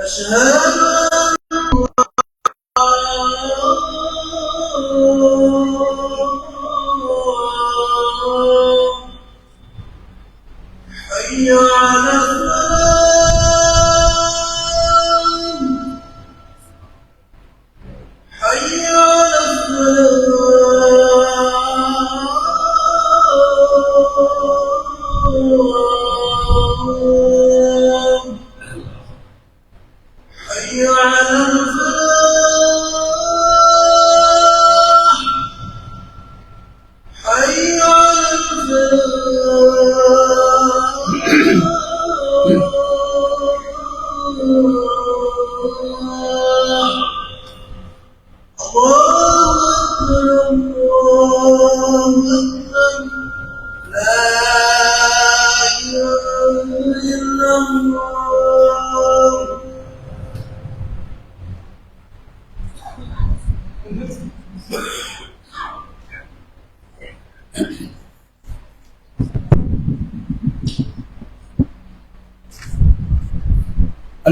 أشهد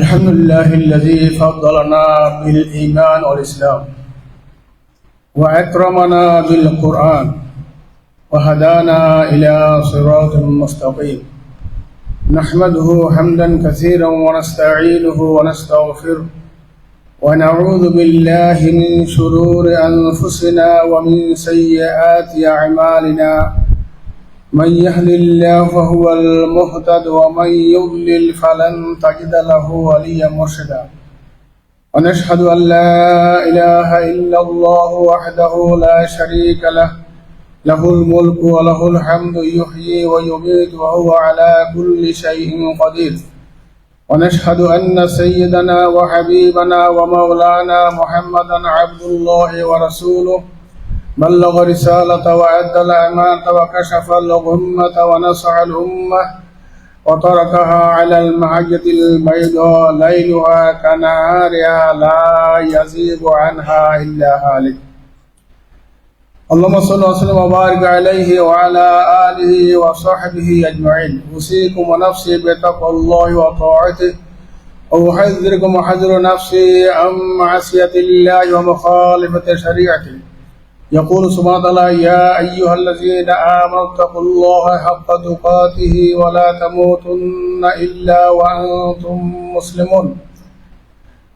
الحمد لله الذي فضلنا بالإيمان والإسلام وأكرمنا بالقرآن وهدانا إلى صراط مستقيم. نحمده حمدا كثيرا ونستعينه ونستغفره ونعوذ بالله من شرور أنفسنا ومن سيئات أعمالنا. من يهد الله فهو المهتد ومن يضلل فلن تجد له وليا مرشدا. ونشهد أن لا إله إلا الله وحده لا شريك له. له الملك وله الحمد يحيي ويميت وهو على كل شيء قدير. ونشهد أن سيدنا وحبيبنا ومولانا محمدا عبد الله ورسوله. بلغ رسالة وأدى الأمانة وكشف الغمة ونصح الأمة وتركها على المحجة البيضاء ليلها كنهارها لا يزيغ عنها إلا هالك. اللهم صل وسلم وبارك عليه وعلى آله وصحبه أجمعين. أوصيكم ونفسي بتقوى الله وطاعته. وأحذركم وحذر نفسي عن معصية الله ومخالفة شريعته. يقول سبحانه وتعالى يا أيها الذين آمنوا اتقوا الله حق تقاته ولا تموتن إلا وأنتم مسلمون.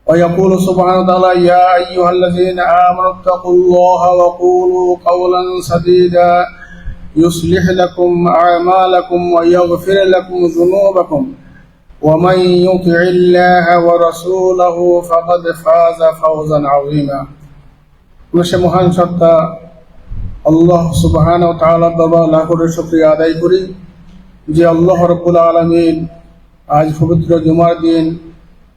ويقول سبحانه وتعالى يا أيها الذين آمنوا اتقوا الله وقولوا قولا سديدا يصلح لكم أعمالكم ويغفر لكم ذنوبكم. ومن يطع الله ورسوله فقد فاز فوزا عظيما. সে মহান সত্তা আল্লাহ সুবাহান ও দরবার লাখ কোটি শুকরিয়া আদায় করি যে আল্লাহ রব্বুল আলমিন আজ পবিত্র জুমার দিন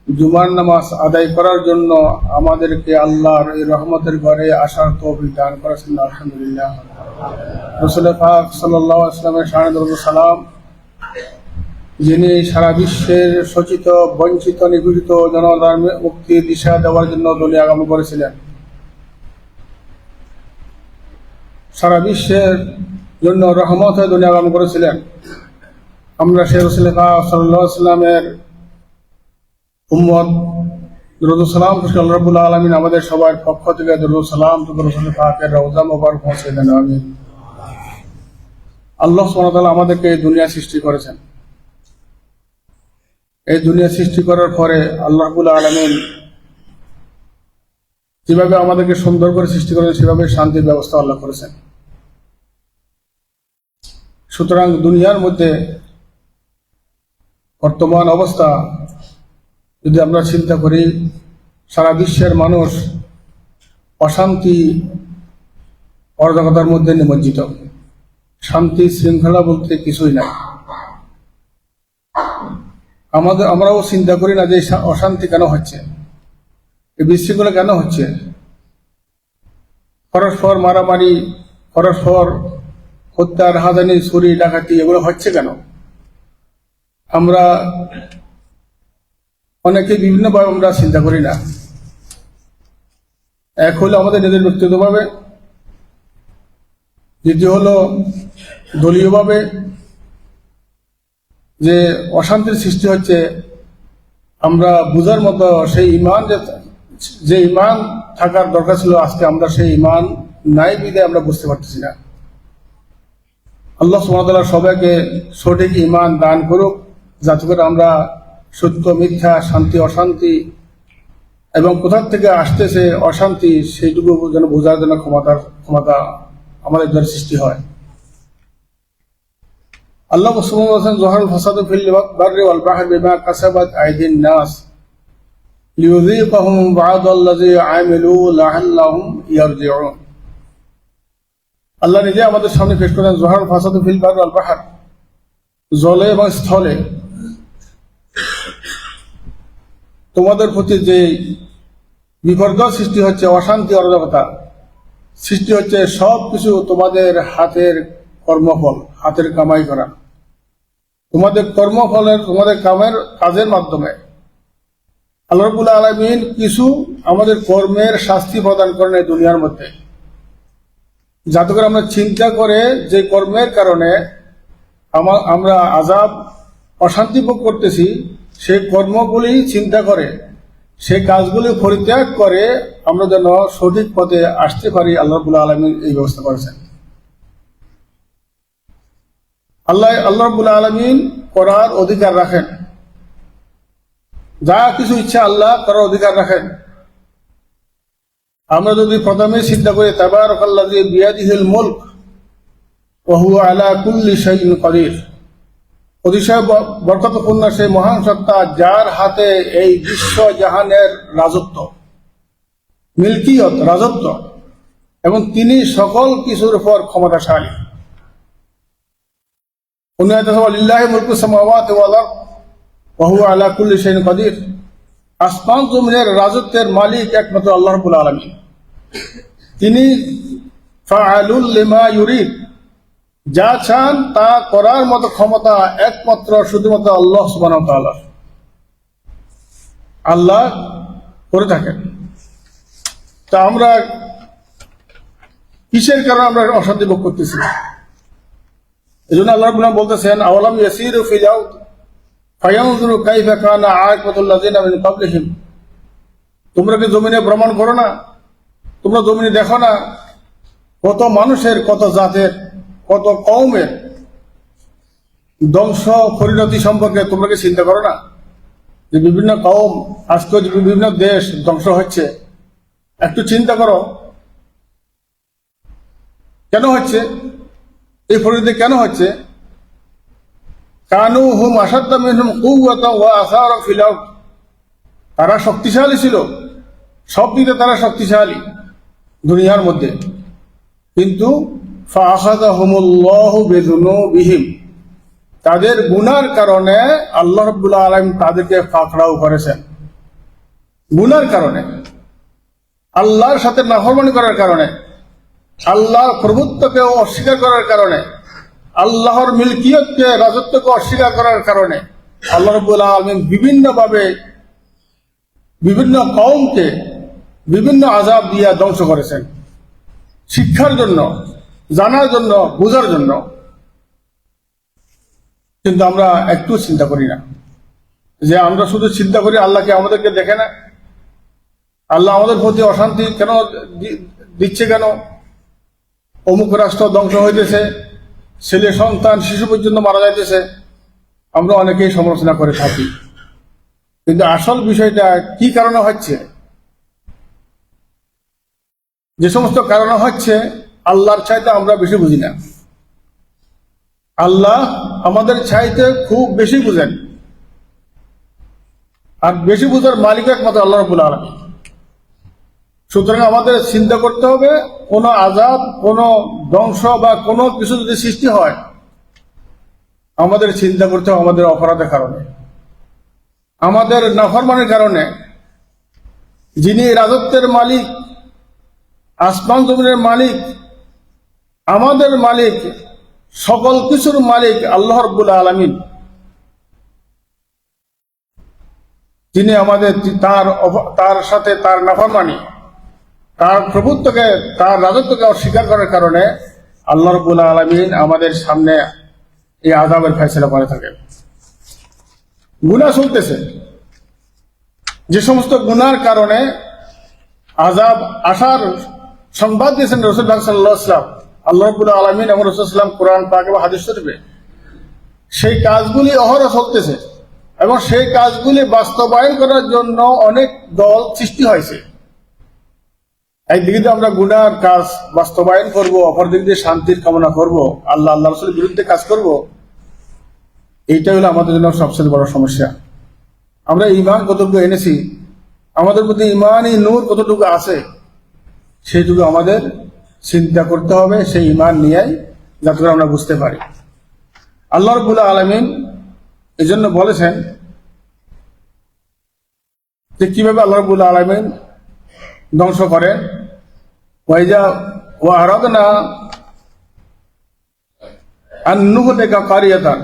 জুমার নামাজ আদায় করার জন্য আমাদেরকে আল্লাহর এই রহমতের ঘরে আসার তৌফিক দান করেছেন। আলহামদুলিল্লাহ। রসুল পাক সাল্লাহ আসলামের সালাম, যিনি সারা বিশ্বের শোচিত বঞ্চিত, নিগৃহীত জনগণের মুক্তি দিশা দেওয়ার জন্য দলীয় আগমন করেছিলেন। সারা বিশ্বের জন্য রহমত হয়ে দুনিয়া আগমন করেছিলেন। আমরা শেখ রসুল্লাহ সাল্লামের উম্মদ দরুদুসালাম আল্লাহ রবুল্লা আলমিন আমাদের সবার পক্ষ থেকে দরুদুসালাম তো রসুল পাকের রওজা মোবার পৌঁছে দেন আমি আল্লাহ সোনাতাল আমাদেরকে এই দুনিয়া সৃষ্টি করেছেন। এই দুনিয়া সৃষ্টি করার পরে আল্লাহ রবুল্লা আলমিন যেভাবে আমাদেরকে সুন্দর করে সৃষ্টি করেছেন সেভাবে শান্তির ব্যবস্থা আল্লাহ করেছেন। সুতরাং দুনিয়ার মধ্যে বর্তমান অবস্থা, যদি আমরা চিন্তা করি, সারা বিশ্বের মানুষ অশান্তি, অরাজকতার মধ্যে নিমজ্জিত। শান্তি শৃঙ্খলা বলতে কিছুই নাই। আমাদের, আমরাও চিন্তা করি না যে অশান্তি কেন হচ্ছে। বিশৃঙ্খলা কেন হচ্ছে? পরস্পর মারামারি পরস্পর হত্যা রাহাজানি চুরি ডাকাতি, এগুলো হচ্ছে কেন? আমরা অনেকে বিভিন্নভাবে আমরা চিন্তা করি না। এক হলো আমাদের নিজের ব্যক্তিগতভাবে, দ্বিতীয় হলো দলীয়ভাবে যে অশান্তির সৃষ্টি হচ্ছে, আমরা বুঝার মতো সেই ইমান যে যে ইমান থাকার দরকার ছিল আজকে আমরা সেই ইমান নাই বিদে আমরা বুঝতে পারতেছি না। আল্লাহ সুমতাল্লাহ সবাইকে সঠিক ইমান দান করুক, যাতে করে আমরা সত্য, মিথ্যা, শান্তি, অশান্তি এবং কোথার থেকে আসতেছে অশান্তি সেইটুকু যেন বোঝার জন্য ক্ষমতার ক্ষমতা আমাদের দ্বারা সৃষ্টি হয়। আল্লাহ তাআলা জোহরুল ফাসাদু ফিল বাররি ওয়াল বাহরি বিমা কাসাবাত আইদিন নাস। লিয়ুযীকাহুম বা'দ আল্লাযী আমিলু লাআল্লাহুম ইয়ারজিউন আল্লাহ নিজে আমাদের সামনে পেশ করেন ফাসাদু ফিল ওয়াল বাহর। জলে এবং স্থলে। তোমাদের প্রতি যে বিপর্যয় সৃষ্টি হচ্ছে, অশান্তি অরাজকতা, সৃষ্টি হচ্ছে সব কিছু তোমাদের হাতের কর্মফল, হাতের কামাই করা। তোমাদের কর্মফলের, তোমাদের কামের কাজের মাধ্যমে। আল্লাহ রবুল আলমিন কিছু আমাদের কর্মের শাস্তি প্রদান করেন এই দুনিয়ার মধ্যে। যাতে করে আমরা চিন্তা করে যে কর্মের কারণে আমা- আমরা আজাব অশান্তি ভোগ করতেছি সেই কর্মগুলি চিন্তা করে সেই কাজগুলি পরিত্যাগ করে আমরা যেন সঠিক পথে আসতে পারি, আল্লাহ রবুল্লা আলমিন এই ব্যবস্থা করেছেন। আল্লাহ আল্লাহ রবুল্লা আলমিন করার অধিকার রাখেন। যা কিছু ইচ্ছা আল্লাহ করার অধিকার রাখেন। আমরা যদি প্রথমে চিন্তা করি তাবার আল্লাহ যে বিয়াদিহিল মুল্ক আলা কুল্লি অতিশয় বরকতপূর্ণ সেই মহান সত্তা যার হাতে এই বিশ্ব জাহানের রাজত্ব, মিল্কিয়ত রাজত্ব, এবং তিনি সকল কিছুর উপর ক্ষমতাশালী। লিল্লাহি মুলকু সামাওয়াতি ওয়াল আরদ ওয়া হুয়া আলা কুল্লি শাইইন কদির। আসমান জমিনের রাজত্বের মালিক একমাত্র আল্লাহ রাব্বুল আলামিন। তিনি ফাআলুল ইউরিদ। যা চান তা করার মতো ক্ষমতা একমাত্র শুধুমাত্র আল্লাহ ওয়া আল্লাহ করে থাকেন। তা আমরা কিসের কারণে আমরা অশান্তি ভোগ করতেছি? এই জন্য আল্লাহ বলতেছেন, আওয়ালাম ইয়াসিরু ফিল কাইফা কানা মিন তোমরা কি জমিনে ভ্রমণ করো না? তোমরা জমিনে দেখো না? কত মানুষের, কত জাতের, কত কৌমের ধ্বংস পরিণতি সম্পর্কে তোমরা কি চিন্তা করো না? যে বিভিন্ন কৌম আজকে বিভিন্ন দেশ ধ্বংস হচ্ছে, একটু চিন্তা করো। কেন হচ্ছে? এই পরিণতি কেন হচ্ছে? কানু হুম আসাদ্দা মিনহুম কুওয়াতা ওয়া আসারা ফিল তারা শক্তিশালী ছিল। সব দিকে তারা শক্তিশালী দুনিয়ার মধ্যে। কিন্তু ফাখাযাহুমুল্লাহু বিযুনুবিহিম। তাদের গুনার কারণে আল্লাহ রাব্বুল আলামিন তাদেরকে পাকড়াও করেছেন। গুনার কারণে। আল্লাহর সাথে নাফরমানি করার কারণে। আল্লাহর প্রভুত্বকে অস্বীকার করার কারণে। আল্লাহর মিল্কিয়তকে রাজত্বকে অস্বীকার করার কারণে আল্লাহ রব্বুল আলমিন বিভিন্নভাবে বিভিন্ন কওমকে বিভিন্ন আজাব দিয়া ধ্বংস করেছেন। শিক্ষার জন্য, জানার জন্য, বোঝার জন্য। কিন্তু আমরা একটু চিন্তা করি না। যে আমরা শুধু চিন্তা করি আল্লাহকে আমাদেরকে দেখে না। আল্লাহ আমাদের প্রতি অশান্তি কেন দিচ্ছে কেন? অমুক রাষ্ট্র ধ্বংস হইতেছে। ছেলে, সন্তান শিশু পর্যন্ত মারা যাইতেছে। আমরা অনেকেই সমালোচনা করে থাকি। কিন্তু আসল বিষয়টা কি কারণে হচ্ছে? যে সমস্ত কারণে হচ্ছে, আল্লাহর চাইতে আমরা বেশি বুঝি না। আল্লাহ আমাদের চাইতে খুব বেশি বুঝেন। আর বেশি বুঝার মালিক একমাত্র আল্লাহ রবুল আলমী সুতরাং আমাদের চিন্তা করতে হবে, কোনো আজাব কোনো ধ্বংস বা কোনো কিছু যদি সৃষ্টি হয়, আমাদের চিন্তা করতে হবে আমাদের অপরাধের কারণে। আমাদের নাফরমানের কারণে, যিনি রাজত্বের মালিক, আসমান জমিনের মালিক, আমাদের মালিক, সকল কিছুর মালিক আল্লাহ রব্বুল আলমিন। যিনি আমাদের তার তার সাথে তার নাফরমানি। তার প্রভুত্বকে, তার রাজত্বকে অস্বীকার করার কারণে আল্লাহ রবুল আলমিন আমাদের সামনে এই আজাবের ফেসলা করে থাকে গুণা চলতেছে। যে সমস্ত গুনার কারণে আজাব আসার সংবাদ দিয়েছেন রসুল সাল্লাহ ইসলাম আল্লাহ রবুল আলমিন এবং রসুলাম কোরআন পাক এবং হাদিস শরীফে। সেই কাজগুলি অহরহ চলতেছে এবং সেই কাজগুলি বাস্তবায়ন করার জন্য অনেক দল সৃষ্টি হয়েছে। একদিকে দিয়ে আমরা গুনার কাজ বাস্তবায়ন করব অপর দিক দিয়ে শান্তির কামনা করব, আল্লাহ আল্লাহ রসুলের বিরুদ্ধে কাজ করব এইটা হলো আমাদের জন্য সবচেয়ে বড় সমস্যা। আমরা ইমান কতটুকু এনেছি, আমাদের প্রতি ইমানই নূর কতটুকু আছে, সেইটুকু আমাদের চিন্তা করতে হবে, সেই ইমান নিয়েই যাতে আমরা বুঝতে পারি। আল্লাহ রবুল্লা আলমিন এই জন্য বলেছেন যে কীভাবে আল্লাহ রবুল্লা আলমিন ধ্বংস করেন ওয়াইজা ও আন্নুহ দেখা কারিয়াতান।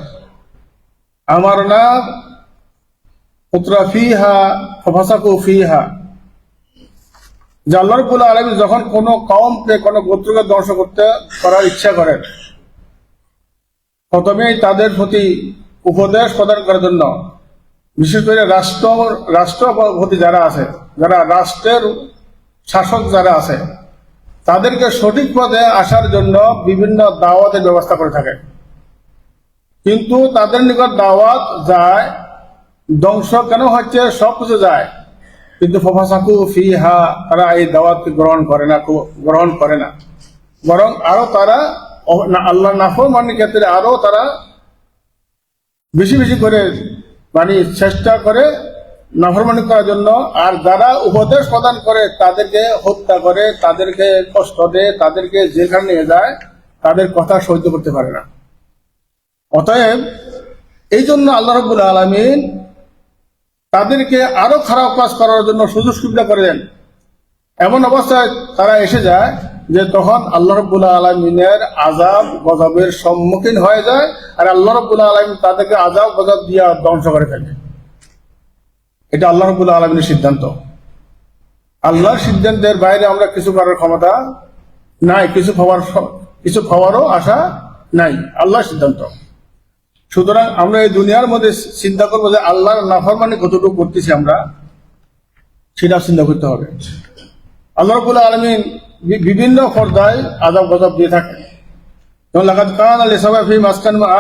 আমার না ফিহা ফিহা। যখন কোনো কমকে কোনো গোত্রকে ধ্বংস করতে করার ইচ্ছা করেন, প্রথমেই তাদের প্রতি উপদেশ প্রদান করার জন্য, বিশেষ করে রাষ্ট্র রাষ্ট্রপতি যারা আছে, যারা রাষ্ট্রের শাসক যারা আছে, তাদেরকে সঠিক পদে আসার জন্য বিভিন্ন দাওয়াতের ব্যবস্থা করে থাকে। কিন্তু তাদের নিকট দাওয়াত যায়, ধ্বংস কেন হচ্ছে, সব কিছু যায়। কিন্তু ফফাসাকু তারা এই দাওয়াতকে গ্রহণ করে না গ্রহণ করে না। বরং আরও তারা আল্লাহ নাফরমানির ক্ষেত্রে আরও তারা বেশি বেশি করে মানে চেষ্টা করে নাফরমানি করার জন্য, আর যারা উপদেশ প্রদান করে, তাদেরকে হত্যা করে, তাদেরকে কষ্ট দেয়, তাদেরকে যেখানে নিয়ে যায়, তাদের কথা সহ্য করতে পারে না। অতএব, এই জন্য আল্লাহ রবুল আলমিন তাদেরকে আরও খারাপ কাজ করার জন্য সুযোগ সুবিধা করে দেন। এমন অবস্থায় তারা এসে যায় যে তখন আল্লাহ রবুল্লাহ আলমিনের আজাব গজবের সম্মুখীন হয়ে যায়, আর আল্লাহ রবুল্লাহ আলমিন তাদেরকে আজাব গজব দিয়া ধ্বংস করে ফেলে। এটা আল্লাহ রবুল্লাহ আলমিনের সিদ্ধান্ত। আল্লাহর সিদ্ধান্তের বাইরে আমরা কিছু করার ক্ষমতা নাই, কিছু খাওয়ার কিছু খাওয়ারও আশা নাই, আল্লাহর সিদ্ধান্ত। সুতরাং আমরা এই দুনিয়ার মধ্যে চিন্তা করব যে আল্লাহর নাফরমানি কতটুকু করতেছি আমরা সেটা চিন্তা করতে হবে। আল্লাহ রবুল আলমিন বিভিন্ন পর্দায় আজাব গজব দিয়ে থাকে যেমন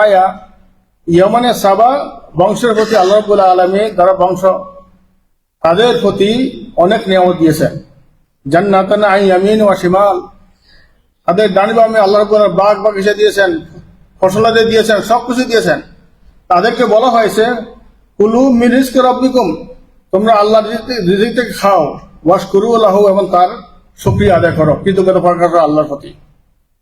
আয়া, ইয়মানে সাবা বংশের প্রতি আল্লাহ আলমী যারা বংশ তাদের প্রতি অনেক নিয়ামত দিয়েছেন জান্নাতান আই ইয়ামিন ওয়া শিমাল। তাদের ডানি বামে আল্লাহ বাঘ বাগিচা দিয়েছেন ফসলাদের দিয়েছেন সব কিছু দিয়েছেন। তাদেরকে বলা হয়েছে, কুলু মিরিস্ক রব্বিকুম, তোমরা আল্লাহ রিজিক থেকে খাও। ওয়াশ করু আল্লাহ এবং তার শুক্রিয়া আদায় করো, কৃতজ্ঞতা প্রকাশ করো আল্লাহর প্রতি।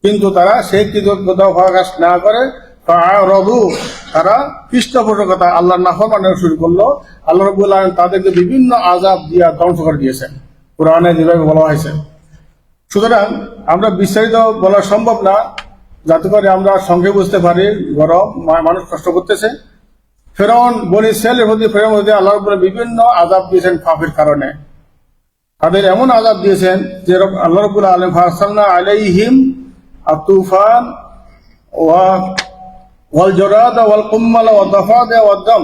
কিন্তু তারা সেই কৃতজ্ঞতা প্রকাশ না করে তারা পৃষ্ঠপোষকতা, আল্লাহর নাফরমানের শুরু করল। আল্লাহ রবুল আলম তাদেরকে বিভিন্ন আজাব দিয়া ধ্বংস করে দিয়েছেন। কোরআনে যেভাবে বলা হয়েছে। সুতরাং আমরা বিস্তারিত বলা সম্ভব না। যাতে করে আমরা সঙ্গে বুঝতে পারি গরম মানুষ কষ্ট করতেছে। ফেরাউন, বনি সেলের প্রতি ফেরন হতে আল্লাহ রবুল্লাহ বিভিন্ন আজাব দিয়েছেন পাপের কারণে। তাদের এমন আজাব দিয়েছেন যে আল্লাহ রবুল্লাহ আলম ফারসালনা আলাইহিম আতুফান ওয়া ওয়াল জরাদ, ওয়াল কুম্মাল ওয়া দাফাদ ওয়া দাম।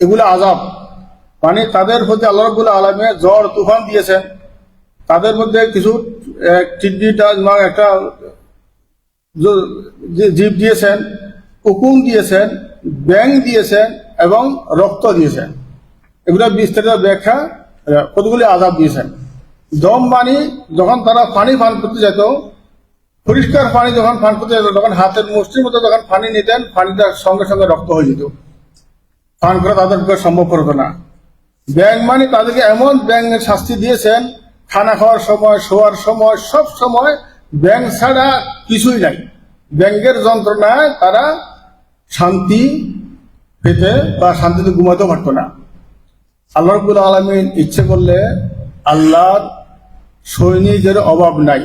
এগুলো আজাব মানে তাদের প্রতি আল্লাহ রবুল্লাহ আলমে জ্বর, তুফান দিয়েছেন তাদের মধ্যে কিছু টিড্ডিটা একটা জীব দিয়েছেন, উকুন দিয়েছেন ব্যাং দিয়েছেন এবং রক্ত দিয়েছেন। এগুলো বিস্তারিত ব্যাখ্যা কতগুলি আজাব দিয়েছেন। দম পানি যখন তারা পানি পান করতে যেত পরিষ্কার পানি যখন পান করতে যেত তখন হাতের মুষ্টির মতো যখন পানি নিতেন পানিটা সঙ্গে সঙ্গে রক্ত হয়ে যেত। পান করা তাদের পক্ষে সম্ভব হতো না। ব্যাংক মানে তাদেরকে এমন ব্যাঙের শাস্তি দিয়েছেন, খানা খাওয়ার সময়, শোয়ার সময়, সব সময় ব্যাংক ছাড়া কিছুই নাই। ব্যাংকের যন্ত্রণায় তারা শান্তি পেতে বা শান্তিতে ঘুমাতেও পারতো না। আল্লাহ রবুল আলমিন ইচ্ছে করলে আল্লাহর সৈনিকের অভাব নাই।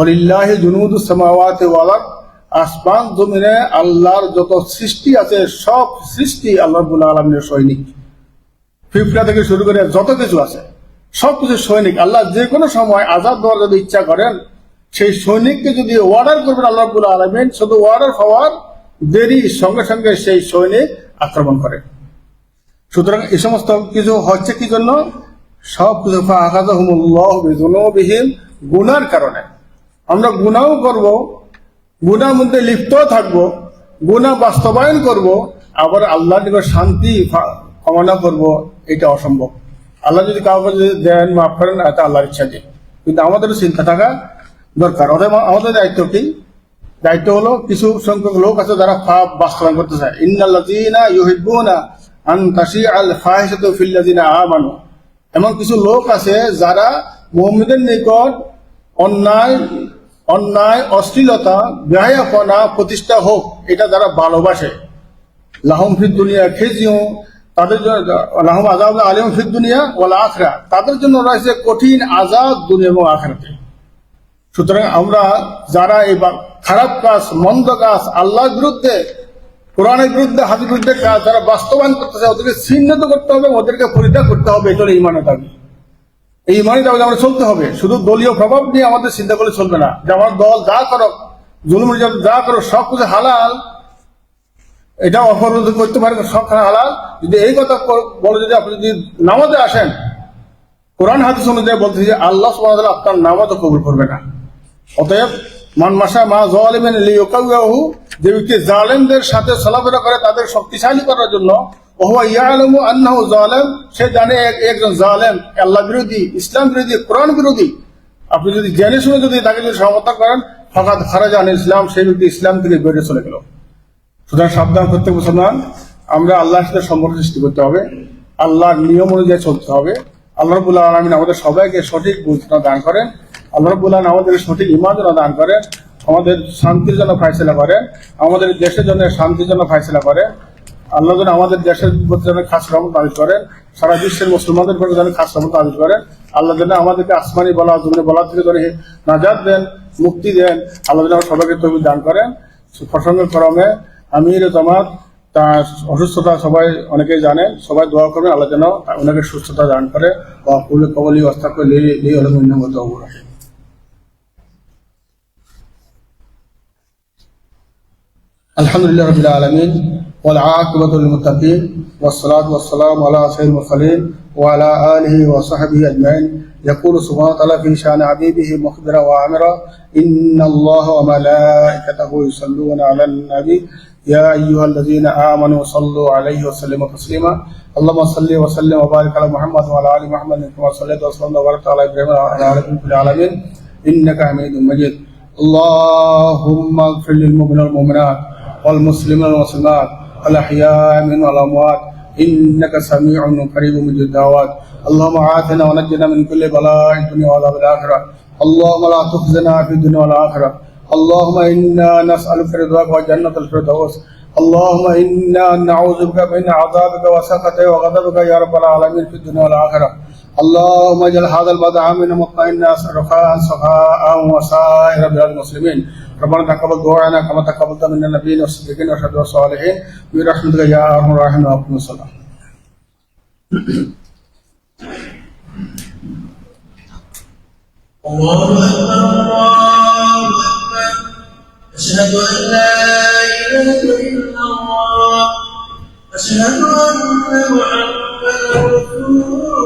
অলিল্লাহি জুনুদুস সামাওয়াতি ওয়াল আরদ, আসমান জমিনে আল্লাহর যত সৃষ্টি আছে, সব সৃষ্টি আল্লাহ রবুল আলমিনের সৈনিক। ফিফলা থেকে শুরু করে যত কিছু আছে, সব কিছু সৈনিক। আল্লাহ যে কোনো সময় আজাদ দেওয়ার যদি ইচ্ছা করেন, সেই সৈনিককে যদি অর্ডার করবেন আল্লাহ আলমিন, শুধু অর্ডার হওয়ার দেরি, সঙ্গে সঙ্গে সেই সৈনিক আক্রমণ করে। সুতরাং এই সমস্ত কিছু হচ্ছে কি জন্য? সব কিছু বিহীন গুনার কারণে। আমরা গুনাও করব গুনার মধ্যে লিপ্ত থাকব গুনা বাস্তবায়ন করব, আবার আল্লাহ শান্তি কামনা করব, এটা অসম্ভব। আল্লাহ যদি কাউকে দেন, মাফ করেন, এটা আল্লাহর ইচ্ছা দিয়ে। কিন্তু আমাদের চিন্তা থাকা দরকার। অতএব আমাদের দায়িত্ব কি? দায়িত্ব হলো কিছু সংখ্যক লোক আছে যারা পাপ বাস্তবায়ন করতে চায়। ইন্নাল্লাযীনা ইউহিব্বুনা আন ফিল্লাযীনা আমানু। এমন কিছু লোক আছে যারা মুমিনদের নিকট অন্যায় অন্যায়, অশ্লীলতা ব্যয়াপনা প্রতিষ্ঠা হোক, এটা যারা ভালোবাসে। লাহম ফির দুনিয়া খেজিও তাদের লাহম আজাব আলিম ফিদ দুনিয়া ওয়ালা আখরা তাদের জন্য রয়েছে কঠিন আজাদ দুনিয়া এবং আখরাতে। সুতরাং আমরা যারা এই খারাপ কাজ, মন্দ কাজ, আল্লাহর বিরুদ্ধে, কোরআনের বিরুদ্ধে হাতের বিরুদ্ধে কাজ, যারা বাস্তবায়ন করতে চায় ওদেরকে চিহ্নিত করতে হবে ওদেরকে পরিত্যাগ করতে হবে এটা ইমানের দাবি এই ইমানের দাবি আমরা চলতে হবে। শুধু দলীয় প্রভাব নিয়ে আমাদের চিন্তা করলে চলবে না। যে আমার দল যা করো জুলুম যা করো সব কিছু হালাল, এটা অপরাধ করতে পারে, সব হালাল। যদি এই কথা বলে, যদি আপনি যদি নামাজে আসেন, কোরআন, হাদিস অনুযায়ী বলতে যে আল্লাহ তাআলা আপনার নামাজও কবুল করবে না। অতএব মান মাসা মা জালিমিন লিয়াকাউহু যে ব্যক্তি জালেমদের সাথে চলাফেরা করে, তাদের শক্তিশালী করার জন্য জালেম আল্লাহ ইসলাম আপনি যদি জেনে শুনে যদি তাকে যদি সমর্থন করেন ইসলাম সেই ইসলাম থেকে আল্লাহর সাথে সম্পর্ক সৃষ্টি করতে হবে। আল্লাহর নিয়ম অনুযায়ী চলতে হবে। আল্লাহ রবুল্লাহ আলমিন আমাদের সবাইকে সঠিক বুঝনা দান করেন। আল্লাহ রবুল্লাহ আমাদের সঠিক ইমান দান করেন। আমাদের শান্তির জন্য ফাইসলা করেন। আমাদের দেশের জন্য শান্তির জন্য ফাইসলা করেন। আল্লাহ যেন আমাদের দেশের যেন খাস রহমত দাবি করেন, সারা বিশ্বের মুসলমানদের উপরে যেন খাস রহমত দাবি করেন, আল্লাহ যেন আমাদেরকে আসমানি বলা জমি বলা থেকে ধরে নাজাদ দেন, মুক্তি দেন, আল্লাহ যেন সবাইকে তৈরি দান করেন। প্রসঙ্গের ক্রমে আমির জামাত, তার অসুস্থতা সবাই অনেকেই জানেন, সবাই দোয়া করবেন, আল্লাহ যেন ওনাকে সুস্থতা দান করে। বা কবলি কবলি অবস্থা করে নিয়ে অনেক উন্নগত রাখে আলহামদুলিল্লাহ রবিল্লা আলমিন। والعاقبة للمتقين والصلاة والسلام على سيد المرسلين وعلى آله وصحبه أجمعين. يقول سبحانه وتعالى في شأن عبيده مخبرا وعامرا إن الله وملائكته يصلون على النبي. يا أيها الذين آمنوا صلوا عليه وسلموا تسليما. اللهم صل وسلم وبارك على محمد وعلى آل محمد كما صليت وسلمت وباركت على إبراهيم وعلى آل العالمين. إنك حميد مجيد. اللهم اغفر للمؤمنين والمؤمنات والمسلمين والمسلمات. الأحياء من والأموات إنك سميع قريب مجيب الدعوات. اللهم عافنا ونجنا من كل بلاء الدنيا وعذاب الآخرة. اللهم لا تخزنا في الدنيا والآخرة اللهم إنا نسألك رضاك وجنة الفردوس. اللهم إنا نعوذ بك من عذابك وسخطك وغضبك يا رب العالمين في الدنيا والآخرة اللهم اجعل هذا البلد آمنا مطمئنا رخاء سخاء وسائر بلاد المسلمين. ربنا تقبل دعاءنا كما تقبلت من النبيين والصديقين والشهداء والصالحين. برحمتك يا أرحم الراحمين وقم الصلاة. الله أكبر الله أكبر. أشهد أن لا إله إلا الله. أشهد أن محمدا رسول الله.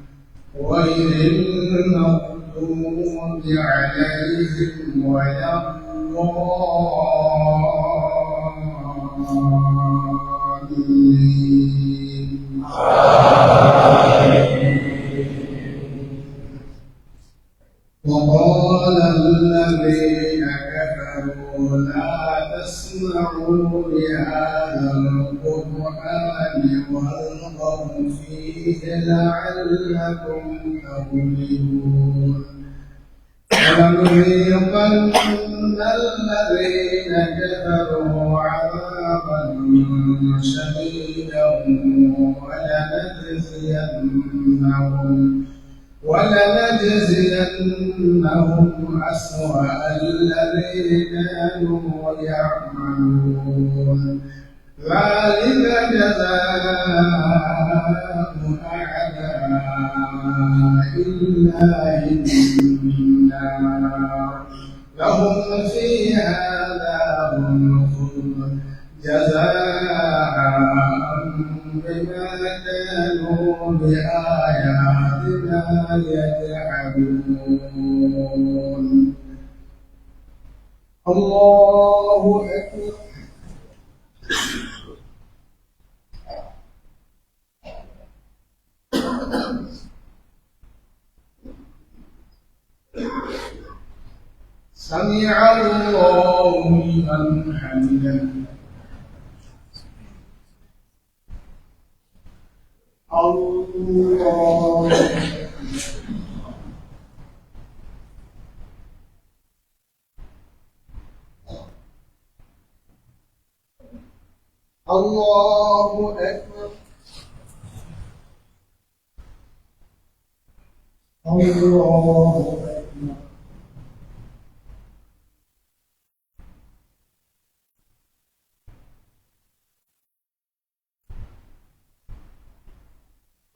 غير المغضوب عليهم ولا الضالين وقال الذين كفروا لا تسمعوا لهذا القرآن فيه لعلكم تغلبون ولنذيقن الذين كفروا عذابا شديدا ولنجزينهم. ولنجزينهم أسوأ الذي كانوا يعملون. ذلك جزاء أعداء الله النار. لهم فيها دار الخلد. جزاء بما كانوا بآياتنا يجحدون الله أكبر سمع الله لمن حمده الله. الله أكبر. الله. أكبر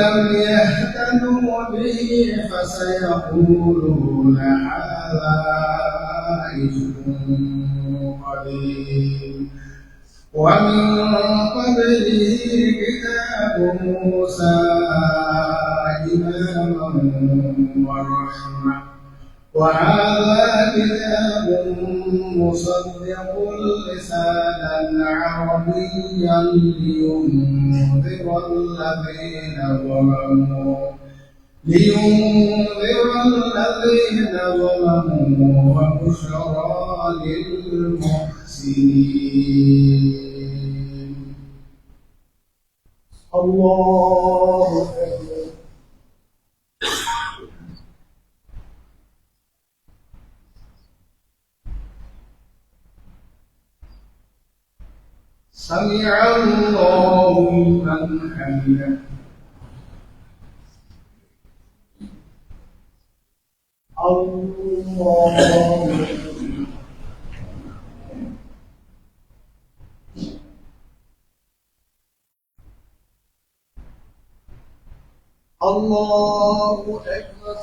لم يهتدوا به فسيقولون هذا إفك قديم ومن قبله كتاب موسى إماما ورحمة. وهذا كتاب مصدق لسانا عربيا لينذر الذين ظلموا لينذر الذين ظلموا وبشرى للمحسنين. الله أكبر سمع الله لمن حمده الله الله أكبر.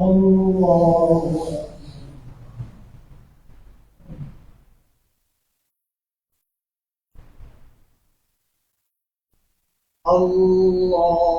الله الله